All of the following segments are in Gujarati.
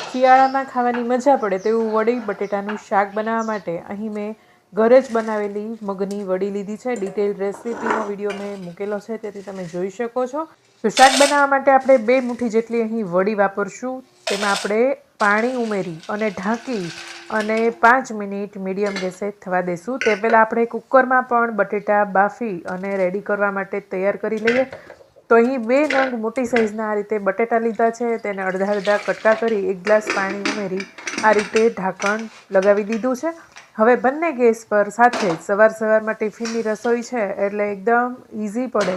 શિયાળામાં ખાવાની મજા પડે તેવું વડી બટેટાનું શાક બનાવવા માટે અહીં મેં ઘરે જ બનાવેલી મગની વડી લીધી છે. ડિટેલ રેસીપીનો વીડિયો મેં મૂકેલો છે, તેથી તમે જોઈ શકો છો. તો શાક બનાવવા માટે આપણે બે મુઠ્ઠી જેટલી અહીં વડી વાપરશું. તેમાં આપણે પાણી ઉમેરી અને ઢાંકી અને પાંચ મિનિટ મીડિયમ ગેસે થવા દેશું. તે પહેલાં આપણે કુકરમાં પણ બટેટા બાફી અને રેડી કરવા માટે તૈયાર કરી લઈએ. તો અહીં બે નંગ મોટી સાઇઝના આ રીતે બટેટા લીધા છે, તેને અડધા અડધા કટકા કરી એક ગ્લાસ પાણી ઉમેરી આ રીતે ઢાંકણ લગાવી દીધું છે. હવે બંને ગેસ પર સાથે જ સવાર સવારમાં ટિફિનની રસોઈ છે એટલે એકદમ ઇઝી પડે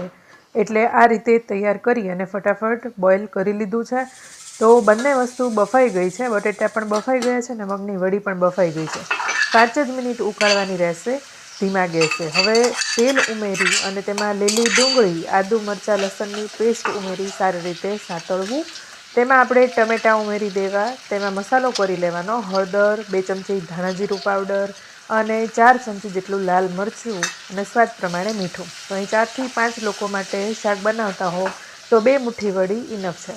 એટલે આ રીતે તૈયાર કરી અને ફટાફટ બોઇલ કરી લીધું છે. તો બંને વસ્તુ બફાઈ ગઈ છે, બટેટા પણ બફાઈ ગયા છે અને મગની વડી પણ બફાઈ ગઈ છે. પાંચ જ મિનિટ ઉકાળવાની રહેશે. ધીમા ગેસે. હવે તેલ ઉમેરી અને તેમાં લીલી ડુંગળી, આદુ મરચાં, લસણની પેસ્ટ ઉમેરી સારી રીતે સાંતળવું. તેમાં આપણે ટમેટાં ઉમેરી દેવા. તેમાં મસાલો કરી લેવાનો. હળદર, બે ચમચી ધાણા જીરું પાવડર અને ચાર ચમચી જેટલું લાલ મરચું અને સ્વાદ પ્રમાણે મીઠું. તો અહીં ચારથી પાંચ લોકો માટે શાક બનાવતા હો તો બે મુઠ્ઠી વડી ઇનફ છે.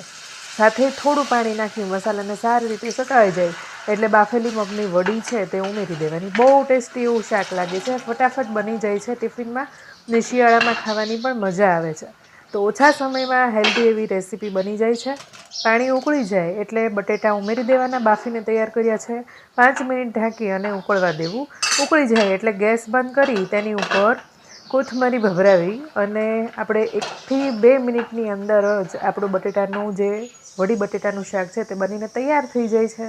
સાથે થોડું પાણી નાખી મસાલાને સારી રીતે સકાઈ જાય. એટલે બાફેલી મગની વડી છે તે ઉમેરી દેવાની. બહુ ટેસ્ટી એવું શાક લાગે છે. ફટાફટ બની જાય છે ટિફિનમાં ને શિયાળામાં ખાવાની પણ મજા આવે છે. તો ઓછા સમયમાં હેલ્ધી એવી રેસીપી બની જાય છે. પાણી ઉકળી જાય એટલે બટેટા ઉમેરી દેવાના, બાફીને તૈયાર કર્યા છે. પાંચ મિનિટ ઢાંકી અને ઉકળવા દેવું. ઉકળી જાય એટલે ગેસ બંધ કરી તેની ઉપર કોથમરી ભભરાવી અને આપણે એકથી બે મિનિટની અંદર જ આપણું બટેટાનું જે, વડી બટેટાનું શાક છે તે બનીને તૈયાર થઈ જાય છે.